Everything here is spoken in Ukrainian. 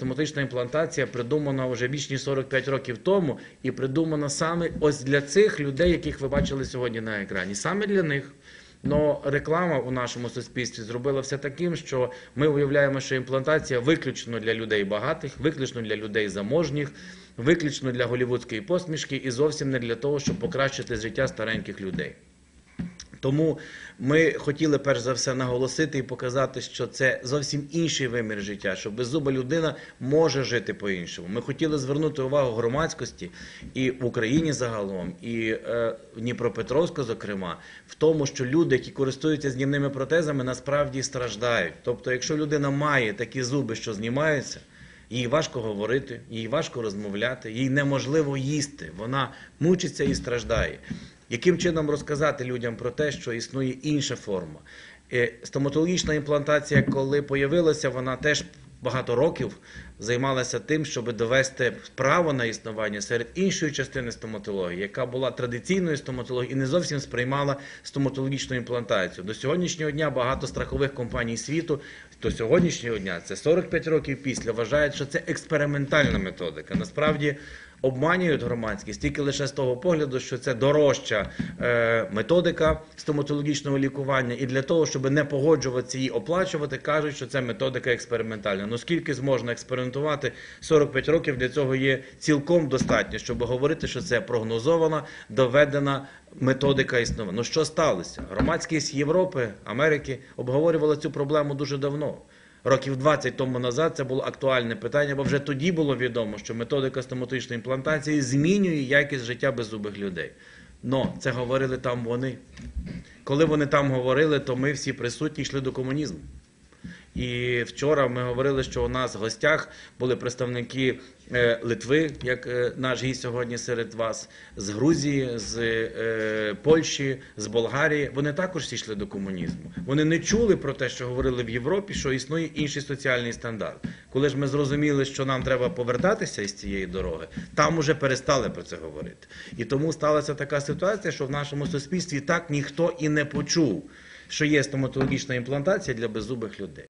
стоматична імплантація придумана вже більш ніж 45 років тому і придумана саме ось для цих людей, яких ви бачили сьогодні на екрані. Саме для них. Но реклама у нашому суспільстві зробила все таким, що ми уявляємо, що імплантація виключно для людей багатих, виключно для людей заможніх, виключно для голівудської посмішки і зовсім не для того, щоб покращити життя стареньких людей. Тому ми хотіли перш за все наголосити і показати, що це зовсім інший вимір життя, що беззуба людина може жити по-іншому. Ми хотіли звернути увагу громадськості і в Україні загалом, і е, в Дніпропетровську, зокрема, в тому, що люди, які користуються знімними протезами, насправді страждають. Тобто, якщо людина має такі зуби, що знімаються. Їй важко говорити, їй важко розмовляти, їй неможливо їсти. Вона мучиться і страждає. Яким чином розказати людям про те, що існує інша форма? Е, Стоматологічна імплантація, коли появилася, вона теж багато років займалася тим, щоб довести право на існування серед іншої частини стоматології, яка була традиційною стоматологією і не зовсім сприймала стоматологічну імплантацію. До сьогоднішнього дня багато страхових компаній світу до сьогоднішнього дня, це 45 років після, вважають, що це експериментальна методика. Насправді обманюють громадськість тільки лише з того погляду, що це дорожча е, методика стоматологічного лікування, і для того, щоб не погоджуватися її оплачувати, кажуть, що це методика експериментальна. Ну скільки зможна експериментувати 45 років для цього є цілком достатньо, щоб говорити, що це прогнозована, доведена методика існування. Ну що сталося? Громадськість Європи, Америки обговорювала цю проблему дуже давно. Років 20 тому назад це було актуальне питання, бо вже тоді було відомо, що методика стоматичної імплантації змінює якість життя беззубих людей. Но це говорили там вони. Коли вони там говорили, то ми всі присутні йшли до комунізму. І вчора ми говорили, що у нас в гостях були представники е, Литви, як е, наш гість сьогодні серед вас, з Грузії, з е, Польщі, з Болгарії. Вони також всі йшли до комунізму. Вони не чули про те, що говорили в Європі, що існує інший соціальний стандарт. Коли ж ми зрозуміли, що нам треба повертатися із цієї дороги, там уже перестали про це говорити. І тому сталася така ситуація, що в нашому суспільстві так ніхто і не почув, що є стоматологічна імплантація для беззубих людей.